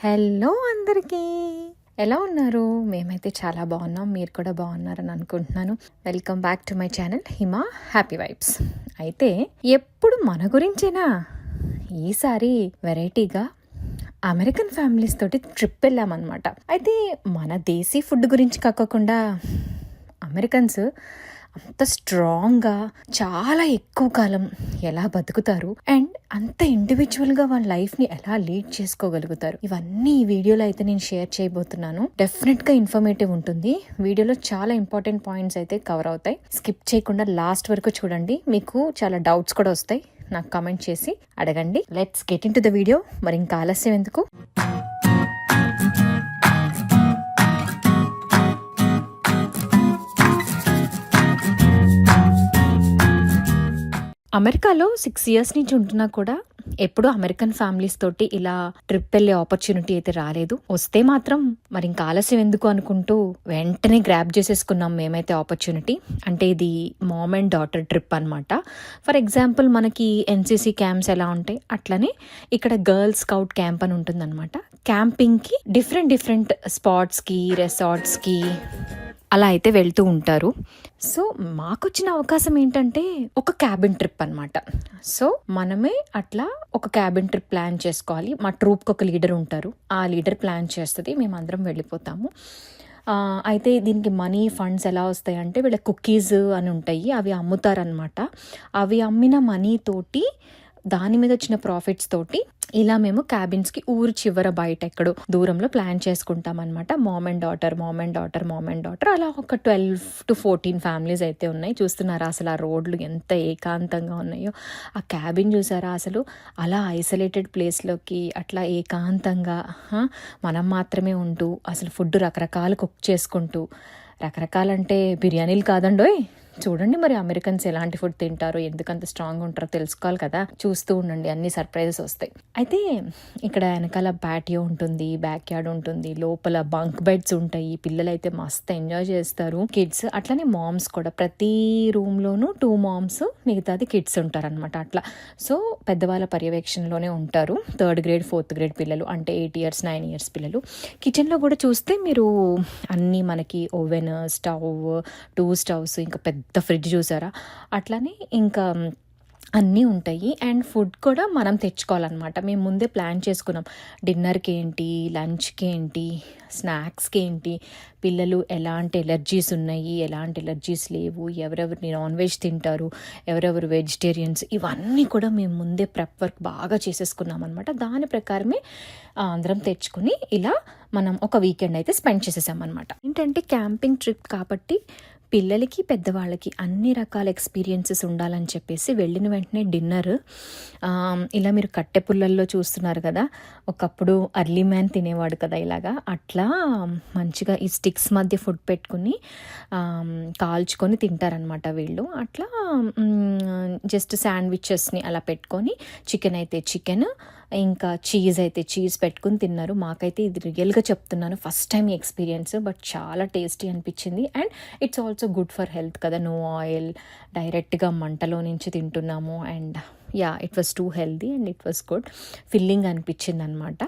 Hello అందరికీ. ఎలా ఉన్నారు? మేమైతే చాలా బాగున్నాం. మీరు కూడా బాగున్నారని అనుకుంటున్నాను. Welcome back to my channel Hima happy vibes అయితే ఎప్పుడు మన గురించేనా? ఈసారి వెరైటీగా అమెరికన్ ఫ్యామిలీస్ తోటి ట్రిప్ వెళ్ళామన్నమాట. అయితే మన దేశీ ఫుడ్ గురించి కాకుండా అమెరికన్స్ అంత స్ట్రాంగ్గా చాలా ఎక్కువ కాలం ఎలా బతుకుతారు అండ్ అంత ఇండివిజువల్గా వాళ్ళ లైఫ్ని ఎలా లీడ్ చేసుకోగలుగుతారు. ఇవన్నీ ఈ వీడియోలో అయితే నేను షేర్ చేయబోతున్నాను. డెఫినెట్గా ఇన్ఫర్మేటివ్ ఉంటుంది. వీడియోలో చాలా ఇంపార్టెంట్ పాయింట్స్ అయితే కవర్ అవుతాయి. స్కిప్ చేయకుండా లాస్ట్ వరకు చూడండి. మీకు చాలా డౌట్స్ కూడా వస్తాయి. నాకు కమెంట్ చేసి అడగండి. Let's get into the video మరి ఇంకా ఆలస్యం ఎందుకు? అమెరికాలో సిక్స్ ఇయర్స్ నుంచి ఉంటున్నా కూడా ఎప్పుడూ అమెరికన్ ఫ్యామిలీస్ తోటి ఇలా ట్రిప్ వెళ్ళే ఆపర్చునిటీ అయితే రాలేదు. వస్తే మాత్రం మరి ఇంకా ఆలస్యం ఎందుకు అనుకుంటూ వెంటనే గ్రాప్ చేసేసుకున్నాం మేమైతే ఆపర్చునిటీ. అంటే ఇది మామ్ అండ్ డాటర్ ట్రిప్ అనమాట ఫర్ ఎగ్జాంపుల్ మనకి ఎన్సీసీ క్యాంప్స్ ఎలా ఉంటాయి? అట్లనే ఇక్కడ గర్ల్స్ స్కౌట్ క్యాంప్ అని ఉంటుందన్నమాట. క్యాంపింగ్కి డిఫరెంట్ డిఫరెంట్ స్పాట్స్కి రెసార్ట్స్కి అలా అయితే వెళ్తూ ఉంటారు. సో మాకొచ్చిన అవకాశం ఏంటంటే ఒక క్యాబిన్ ట్రిప్ అనమాట సో మనమే అట్లా ఒక క్యాబిన్ ట్రిప్ ప్లాన్ చేసుకోవాలి. మా ట్రూప్కి ఒక లీడర్ ఉంటారు. ఆ లీడర్ ప్లాన్ చేస్తుంది. మేమందరం వెళ్ళిపోతాము. అయితే దీనికి మనీ ఫండ్స్ ఎలా వస్తాయి అంటే వీళ్ళ కుకీస్ అని ఉంటాయి. అవి అమ్ముతారనమాట అవి అమ్మిన మనీ తోటి దాని మీద వచ్చిన ప్రాఫిట్స్ తోటి ఇలా మేము క్యాబిన్స్కి ఊరు చివర బయట ఎక్కడో దూరంలో ప్లాన్ చేసుకుంటాం అనమాట mom and daughter mom and daughter mom and daughter అలా ఒక ట్వెల్వ్ టు ఫోర్టీన్ ఫ్యామిలీస్ అయితే ఉన్నాయి. చూస్తున్నారా అసలు ఆ రోడ్లు ఎంత ఏకాంతంగా ఉన్నాయో. ఆ క్యాబిన్ చూసారా అసలు? అలా ఐసోలేటెడ్ ప్లేస్లోకి అట్లా ఏకాంతంగా మనం మాత్రమే ఉంటూ అసలు ఫుడ్ రకరకాలు కుక్ చేసుకుంటూ రకరకాలంటే బిర్యానీలు కాదండోయ్. చూడండి మరి అమెరికన్స్ ఎలాంటి ఫుడ్ తింటారో ఎందుకంత స్ట్రాంగ్ ఉంటారో తెలుసుకోవాలి కదా. చూస్తూ ఉండండి అన్ని సర్ప్రైజెస్ వస్తాయి. అయితే ఇక్కడ వెనకాల బ్యాటియో ఉంటుంది బ్యాక్ యార్డ్ ఉంటుంది లోపల బంక్ బెడ్స్ ఉంటాయి. పిల్లలు అయితే మస్తు ఎంజాయ్ చేస్తారు. కిడ్స్ అట్లనే మామ్స్ కూడా ప్రతి రూమ్లోనూ టూ మామ్స్ మిగతాది కిడ్స్ ఉంటారు అనమాట అట్లా. సో పెద్దవాళ్ళ పర్యవేక్షణలోనే ఉంటారు. థర్డ్ గ్రేడ్ ఫోర్త్ గ్రేడ్ పిల్లలు అంటే ఎయిట్ ఇయర్స్ నైన్ ఇయర్స్ పిల్లలు. కిచెన్లో కూడా చూస్తే మీరు అన్నీ మనకి ఓవెన్ స్టవ్ టూ స్టవ్స్ ఇంకా పెద్ద ఫ్రిడ్జ్ చూసారా? అట్లానే ఇంకా అన్నీ ఉంటాయి. అండ్ ఫుడ్ కూడా మనం తెచ్చుకోవాలన్నమాట. మేము ముందే ప్లాన్ చేసుకున్నాం. డిన్నర్కి ఏంటి లంచ్కి ఏంటి స్నాక్స్కి ఏంటి పిల్లలు ఎలాంటి ఎలర్జీస్ ఉన్నాయి ఎలాంటి ఎలర్జీస్ లేవు ఎవరెవరిని నాన్ వెజ్ తింటారు ఎవరెవరు వెజిటేరియన్స్ ఇవన్నీ కూడా మేము ముందే ప్రెప్ వర్క్ బాగా చేసేసుకున్నాం అనమాట దాని ప్రకారమే అందరం తెచ్చుకుని ఇలా మనం ఒక వీకెండ్ అయితే స్పెండ్ చేసేసామన్నమాట. ఏంటంటే క్యాంపింగ్ ట్రిప్ కాబట్టి పిల్లలకి పెద్దవాళ్ళకి అన్ని రకాల ఎక్స్పీరియన్సెస్ ఉండాలని చెప్పేసి వెళ్ళిన వెంటనే డిన్నర్ ఇలా మీరు కట్టె పుల్లల్లో చూస్తున్నారు కదా ఒకప్పుడు అర్లీ మ్యాన్ తినేవాడు కదా ఇలాగా అట్లా మంచిగా ఈ స్టిక్స్ మధ్య ఫుడ్ పెట్టుకుని కాల్చుకొని తింటారనమాట వీళ్ళు. అట్లా జస్ట్ శాండ్విచెస్ని అలా పెట్టుకొని చికెన్ అయితే చికెన్ ఇంకా చీజ్ అయితే చీజ్ పెట్టుకుని తిన్నారు. మాకైతే ఇది రియల్గా చెప్తున్నాను. ఫస్ట్ టైం ఎక్స్పీరియన్స్ బట్ చాలా టేస్టీ అనిపించింది. And it's also good for health కదా. నో ఆయిల్ డైరెక్ట్గా మంటలో నుంచి తింటున్నాము. And yeah it was too healthy and it was good filling అనిపించింది అనమాట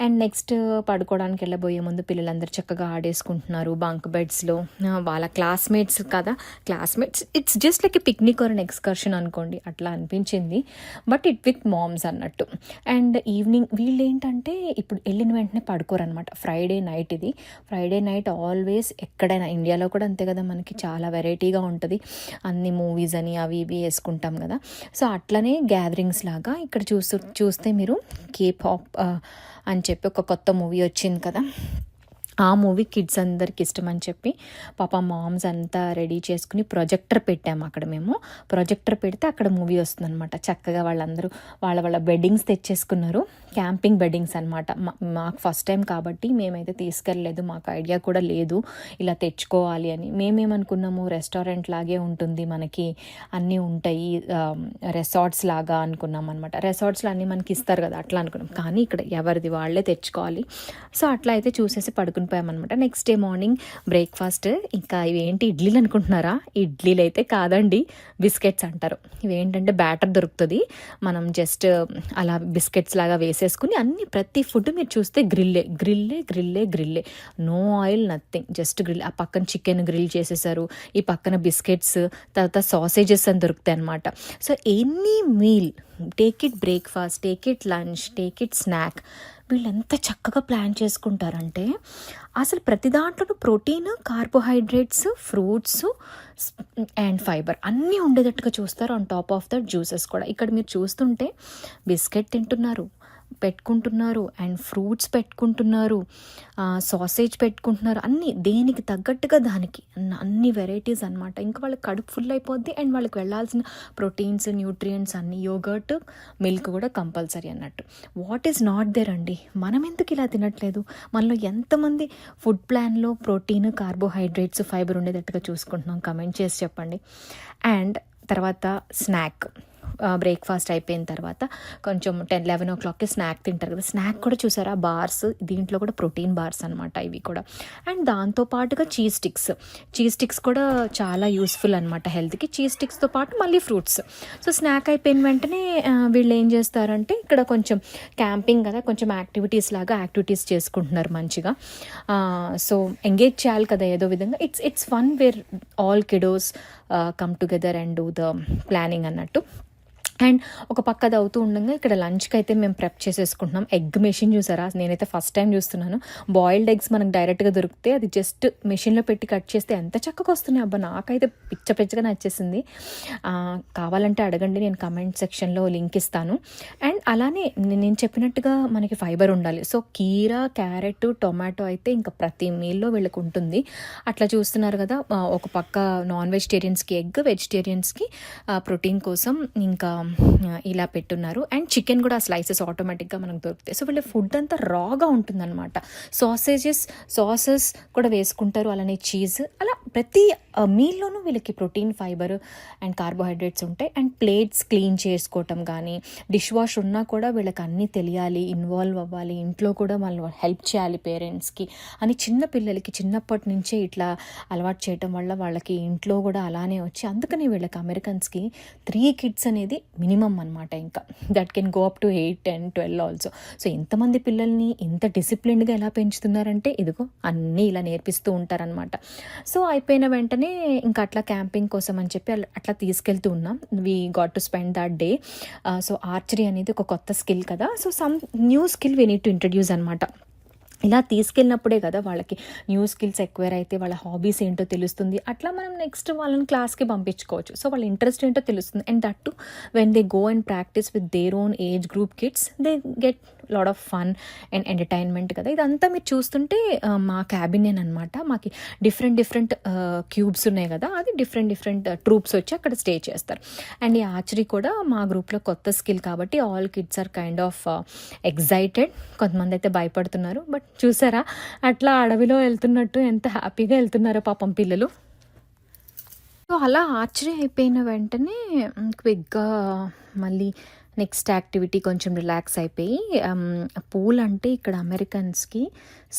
అండ్ నెక్స్ట్ పడుకోవడానికి వెళ్ళబోయే ముందు పిల్లలందరూ చక్కగా ఆడేసుకుంటున్నారు బంక్ బెడ్స్లో వాళ్ళ క్లాస్మేట్స్ కదా. Classmates it's just like a picnic or an excursion అనుకోండి. అట్లా అనిపించింది. బట్ ఇట్ విత్ మామ్స్ అన్నట్టు. అండ్ ఈవినింగ్ వీళ్ళు ఏంటంటే ఇప్పుడు వెళ్ళిన వెంటనే పడుకోరనమాట. ఫ్రైడే నైట్ ఇది. ఫ్రైడే నైట్ ఆల్వేస్ ఎక్కడైనా ఇండియాలో కూడా అంతే కదా మనకి. చాలా వెరైటీగా ఉంటుంది. అన్ని మూవీస్ అని అవి ఇవి వేసుకుంటాం కదా. సో అట్లనే గ్యాదరింగ్స్ లాగా ఇక్కడ చూస్తూ చూస్తే మీరు కేప్ హాప్ అని చెప్పి ఒక కొత్త మూవీ వచ్చింది కదా. ఆ మూవీ కిడ్స్ అందరికి ఇష్టం అని చెప్పి పాప మామ్స్ అంతా రెడీ చేసుకుని ప్రొజెక్టర్ పెట్టాము అక్కడ మేము. ప్రొజెక్టర్ పెడితే అక్కడ మూవీ వస్తుందన్నమాట. చక్కగా వాళ్ళందరూ వాళ్ళ వాళ్ళ బెడ్డింగ్స్ తెచ్చేసుకున్నారు. క్యాంపింగ్ బెడ్డింగ్స్ అనమాట మాకు ఫస్ట్ టైం కాబట్టి మేమైతే తీసుకెళ్ళలేదు. మాకు ఐడియా కూడా లేదు. ఇలా తెచ్చుకోవాలి అని. మేమేమనుకున్నాము రెస్టారెంట్ లాగే ఉంటుంది మనకి. అన్నీ ఉంటాయి. రెసార్ట్స్ లాగా అనుకున్నాం అనమాట రెసార్ట్స్లో అన్నీ మనకి ఇస్తారు కదా అట్లా అనుకున్నాం. కానీ ఇక్కడ ఎవరిది? వాళ్ళే తెచ్చుకోవాలి. సో అట్లా అయితే చూసేసి పడుకుని పోయామన్నమాట నెక్స్ట్ డే మార్నింగ్ బ్రేక్ఫాస్ట్ ఇంకా ఇవేంటి ఇడ్లీలు అనుకుంటున్నారా? ఇడ్లీలు అయితే కాదండి బిస్కెట్స్ అంటారు. ఇవేంటంటే బ్యాటర్ దొరుకుతుంది. మనం జస్ట్ అలా బిస్కెట్స్ లాగా వేసేసుకుని అన్ని ప్రతి ఫుడ్ మీరు చూస్తే గ్రిల్లే గ్రిల్లే గ్రిల్లే గ్రిల్లే. No oil nothing just grill ఆ పక్కన చికెన్ గ్రిల్ చేసేసారు. ఈ పక్కన బిస్కెట్స్ తర్వాత సాసేజెస్ అని దొరుకుతాయి అనమాట so any meal take it breakfast take it lunch take it snack వీళ్ళు ఎంత చక్కగా ప్లాన్ చేసుకుంటారంటే అసలు ప్రతి దాంట్లోనూ protein carbohydrates fruits and fibre అన్నీ ఉండేటట్టుగా చూస్తారు. On top of that juices కూడా. ఇక్కడ మీరు చూస్తుంటే బిస్కెట్ తింటున్నారు పెట్టుకుంటున్నారు అండ్ ఫ్రూట్స్ పెట్టుకుంటున్నారు సాసేజ్ పెట్టుకుంటున్నారు అన్నీ దేనికి తగ్గట్టుగా దానికి అన్ని వెరైటీస్ అనమాట ఇంకా వాళ్ళకి కడుపు ఫుల్ అయిపోద్ది అండ్ వాళ్ళకి వెళ్ళాల్సిన ప్రోటీన్స్ న్యూట్రియంట్స్ అన్ని యోగర్ట్ మిల్క్ కూడా కంపల్సరీ అన్నట్టు. వాట్ ఈస్ నాట్ దేర్ అండి? మనం ఎందుకు ఇలా తినట్లేదు? మనలో ఎంతమంది ఫుడ్ ప్లాన్లో ప్రోటీన్ కార్బోహైడ్రేట్స్ ఫైబర్ ఉండేటట్టుగా చూసుకుంటున్నాం? కమెంట్ చేసి చెప్పండి. అండ్ తర్వాత స్నాక్. బ్రేక్ఫాస్ట్ అయిపోయిన తర్వాత కొంచెం టెన్ లెవెన్ ఓ క్లాక్కి స్నాక్ తింటారు కదా. స్నాక్ కూడా చూసారా? బార్స్ దీంట్లో కూడా ప్రోటీన్ బార్స్ అనమాట ఇవి కూడా. అండ్ దాంతో పాటుగా చీజ్ స్టిక్స్ చీజ్ స్టిక్స్ కూడా చాలా యూస్ఫుల్ అనమాట హెల్త్కి చీజ్ స్టిక్స్తో పాటు మళ్ళీ ఫ్రూట్స్ సో స్నాక్ అయిపోయిన వెంటనే వీళ్ళు ఏం చేస్తారంటే ఇక్కడ కొంచెం క్యాంపింగ్ కదా కొంచెం యాక్టివిటీస్ లాగా యాక్టివిటీస్ చేసుకుంటున్నారు మంచిగా. సో ఎంగేజ్ చేయాలి కదా ఏదో విధంగా. It's it's fun where all kiddos come together and do the planning అన్నట్టు. అండ్ ఒక పక్క అది అవుతూ ఉండగా ఇక్కడ లంచ్కి అయితే మేము ప్రెప్ చేసేసుకుంటున్నాం. ఎగ్ మెషిన్ చూసారా? నేనైతే ఫస్ట్ టైం చూస్తున్నాను. బాయిల్డ్ ఎగ్స్ మనకు డైరెక్ట్గా దొరికితే అది జస్ట్ మెషిన్లో పెట్టి కట్ చేస్తే ఎంత చక్కగా వస్తున్నాయి. అబ్బా నాకైతే పిచ్చ పిచ్చగా నచ్చేసింది. కావాలంటే అడగండి నేను కమెంట్ సెక్షన్లో లింక్ ఇస్తాను. అండ్ అలానే నేను చెప్పినట్టుగా మనకి ఫైబర్ ఉండాలి. సో కీరా క్యారెట్ టొమాటో అయితే ఇంకా ప్రతి మీల్లో వీళ్ళకు ఉంటుంది. అట్లా చూస్తున్నారు కదా ఒక పక్క నాన్ వెజిటేరియన్స్కి ఎగ్ వెజిటేరియన్స్కి ప్రోటీన్ కోసం ఇంకా ఇలా పెట్టున్నారు. అండ్ చికెన్ కూడా స్లైసెస్ ఆటోమేటిక్గా మనకు దొరుకుతాయి. సో వీళ్ళ ఫుడ్ అంతా రాగా ఉంటుందన్నమాట. సాసేజెస్ సాసెస్ కూడా వేసుకుంటారు. అలానే చీజ్ అలా ప్రతి మీల్లోనూ వీళ్ళకి ప్రోటీన్ ఫైబర్ అండ్ కార్బోహైడ్రేట్స్ ఉంటాయి. అండ్ ప్లేట్స్ క్లీన్ చేసుకోవటం కానీ డిష్ వాష్ ఉన్నా కూడా వీళ్ళకి అన్నీ తెలియాలి ఇన్వాల్వ్ అవ్వాలి ఇంట్లో కూడా వాళ్ళు హెల్ప్ చేయాలి పేరెంట్స్కి అని చిన్న పిల్లలకి చిన్నప్పటి నుంచే ఇట్లా అలవాటు చేయటం వల్ల వాళ్ళకి ఇంట్లో కూడా అలానే వచ్చి అందుకని వీళ్ళకి అమెరికన్స్కి త్రీ కిడ్స్ అనేది మినిమం అనమాట ఇంకా. That can go up to eight ten twelve also. So ఎంతమంది పిల్లల్ని ఇంత డిసిప్లిన్డ్గా ఎలా పెంచుతున్నారంటే ఇదిగో అన్నీ ఇలా నేర్పిస్తూ ఉంటారనమాట సో ఐ అయిపోయిన వెంటనే ఇంకా అట్లా క్యాంపింగ్ కోసం అని చెప్పి అట్లా తీసుకెళ్తూ ఉన్నాం. We got to spend that day so archery అనేది ఒక కొత్త స్కిల్ కదా. So some new skill we need to introduce అనమాట ఇలా తీసుకెళ్ళినప్పుడే కదా వాళ్ళకి న్యూ స్కిల్స్ ఎక్వైర్ అయితే వాళ్ళ హాబీస్ ఏంటో తెలుస్తుంది. అట్లా మనం నెక్స్ట్ వాళ్ళని క్లాస్కి పంపించుకోవచ్చు. సో వాళ్ళ ఇంట్రెస్ట్ ఏంటో తెలుస్తుంది. And that to when they go and practice with their own age group kids they get lot of fun and entertainment కదా. ఇదంతా మీరు చూస్తుంటే మా క్యాబిన్ అనమాట మాకి డిఫరెంట్ డిఫరెంట్ క్యూబ్స్ ఉన్నాయి కదా. అది డిఫరెంట్ డిఫరెంట్ ట్రూప్స్ వచ్చి అక్కడ స్టే చేస్తారు. అండ్ ఈ ఆర్చరీ కూడా మా గ్రూప్లో కొత్త స్కిల్ కాబట్టి all kids are kind of excited కొంతమంది అయితే భయపడుతున్నారు. బట్ చూసారా? అట్లా అడవిలో వెళ్తున్నట్టు ఎంత హ్యాపీగా వెళ్తున్నారో పాపం పిల్లలు. సో అలా ఆర్చరీ అయిపోయిన వెంటనే క్విక్గా మళ్ళీ నెక్స్ట్ యాక్టివిటీ కొంచెం రిలాక్స్ అయిపోయి um, పూల్ అంటే ఇక్కడ అమెరికన్స్కి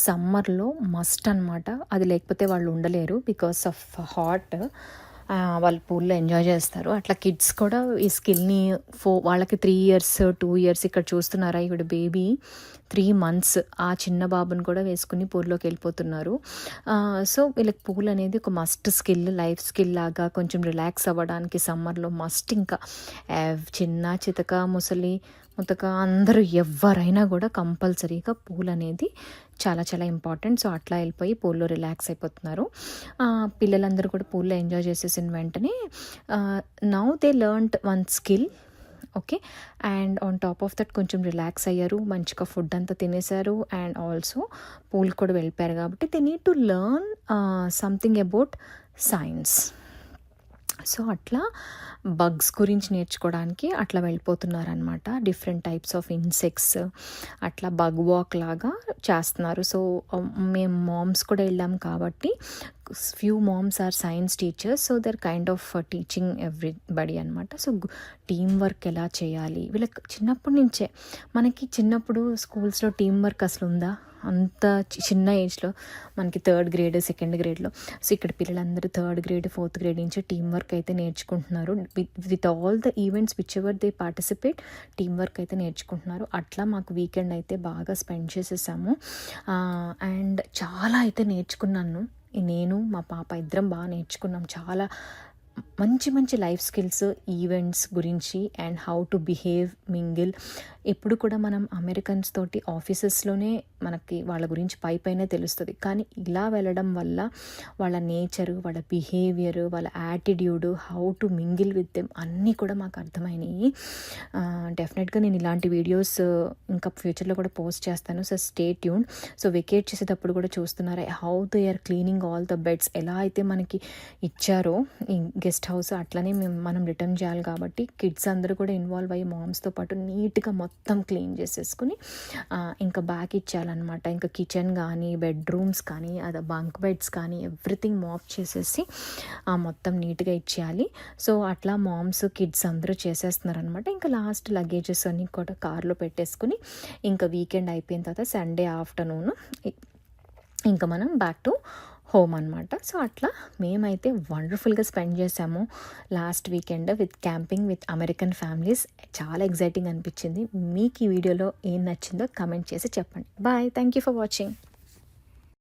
సమ్మర్లో మస్ట్ అన్నమాట. అది లేకపోతే వాళ్ళు ఉండలేరు బికాస్ ఆఫ్ హాట్ వాళ్ళు పూల్లో ఎంజాయ్ చేస్తారు. అట్లా కిడ్స్ కూడా ఈ స్కిల్ని ఫో వాళ్ళకి త్రీ ఇయర్స్ టూ ఇయర్స్ ఇక్కడ చూస్తున్నారా ఇక్కడ బేబీ త్రీ మంత్స్ ఆ చిన్న బాబుని కూడా వేసుకుని పూల్లోకి వెళ్ళిపోతున్నారు. సో వీళ్ళకి పూల్ అనేది ఒక మస్ట్ స్కిల్ లైఫ్ స్కిల్ లాగా కొంచెం రిలాక్స్ అవ్వడానికి సమ్మర్లో మస్ట్ ఇంకా. ఎవ్- చిన్న చితక ముసలి ముతక అందరూ ఎవరైనా కూడా కంపల్సరీగా పూల్ అనేది చాలా చాలా ఇంపార్టెంట్ సో అట్లా వెళ్ళిపోయి పూల్లో రిలాక్స్ అయిపోతున్నారు. పిల్లలందరూ కూడా పూల్లో ఎంజాయ్ చేసేసిన వెంటనే now they learnt one skill okay and on top of that కొంచెం రిలాక్స్ అయ్యారు మంచిగా ఫుడ్ అంతా తినేశారు. అండ్ ఆల్సో పూల్ కూడా వెళ్ళిపోయారు కాబట్టి they need to learn something about science so అట్లా బగ్స్ గురించి నేర్చుకోవడానికి అట్లా వెళ్ళిపోతున్నారనమాట డిఫరెంట్ టైప్స్ ఆఫ్ ఇన్సెక్ట్స్ అట్లా బగ్ వాక్ లాగా చేస్తున్నారు. సో మేము మామ్స్ కూడా వెళ్ళాం కాబట్టి few moms are science teachers so they're kind of teaching everybody అనమాట సో టీం వర్క్ ఎలా చేయాలి? వీళ్ళకి చిన్నప్పటి నుంచే మనకి చిన్నప్పుడు స్కూల్స్లో టీం వర్క్ అసలు ఉందా? అంత చి- చిన్న ఏజ్లో మనకి థర్డ్ గ్రేడ్ సెకండ్ గ్రేడ్లో. సో ఇక్కడ పిల్లలందరూ థర్డ్ గ్రేడ్ ఫోర్త్ గ్రేడ్ నుంచి టీం వర్క్ అయితే నేర్చుకుంటున్నారు. With all the events which ever they participate team work అయితే నేర్చుకుంటున్నారు. అట్లా మాకు వీకెండ్ అయితే బాగా స్పెండ్ చేసేసాము. అండ్ చాలా అయితే నేర్చుకున్నాను. నేను మా పాప ఇద్దరం బాగా నేర్చుకున్నాం. చాలా మంచి మంచి లైఫ్ స్కిల్స్ ఈవెంట్స్ గురించి and how to behave mingle ఎప్పుడు కూడా మనం అమెరికన్స్ తోటి ఆఫీసెస్లోనే మనకి వాళ్ళ గురించి పై పైన తెలుస్తుంది. కానీ ఇలా వెళ్ళడం వల్ల వాళ్ళ నేచరు వాళ్ళ బిహేవియర్ వాళ్ళ attitude how to mingle with them అన్నీ కూడా మాకు అర్థమైనాయి. డెఫినెట్గా నేను ఇలాంటి వీడియోస్ ఇంకా ఫ్యూచర్లో కూడా పోస్ట్ చేస్తాను. So stay tune. So vacate చేసేటప్పుడు కూడా చూస్తున్నారా how they are cleaning all the beds ఎలా అయితే మనకి ఇచ్చారో ఈ గెస్ట్ హౌస్ అట్లనే మేము మనం రిటర్న్ చేయాలి కాబట్టి కిడ్స్ అందరూ కూడా ఇన్వాల్వ్ అయ్యి మామ్స్తో పాటు నీట్గా మొత్తం క్లీన్ చేసేసుకుని ఇంకా బ్యాక్ ఇచ్చేయాలన్నమాట. ఇంకా కిచెన్ కానీ బెడ్రూమ్స్ కానీ అదే బంక్ బెడ్స్ కానీ ఎవ్రీథింగ్ మాప్ చేసేసి మొత్తం నీట్గా ఇచ్చేయాలి. సో అట్లా మామ్స్ కిడ్స్ అందరూ చేసేస్తున్నారనమాట ఇంకా లాస్ట్ లగేజెస్ అన్ని కూడా కార్లో పెట్టేసుకుని ఇంకా వీకెండ్ అయిపోయిన తర్వాత సండే ఆఫ్టర్నూన్ ఇంకా మనం బ్యాక్ టు హోమ్ అనమాట సో అట్లా మేమైతే వండర్ఫుల్గా స్పెండ్ చేసాము. Last weekend with camping with American families చాలా ఎగ్జైటింగ్ అనిపించింది. మీకు ఈ వీడియోలో ఏం నచ్చిందో కమెంట్ చేసి చెప్పండి. Bye thank you for watching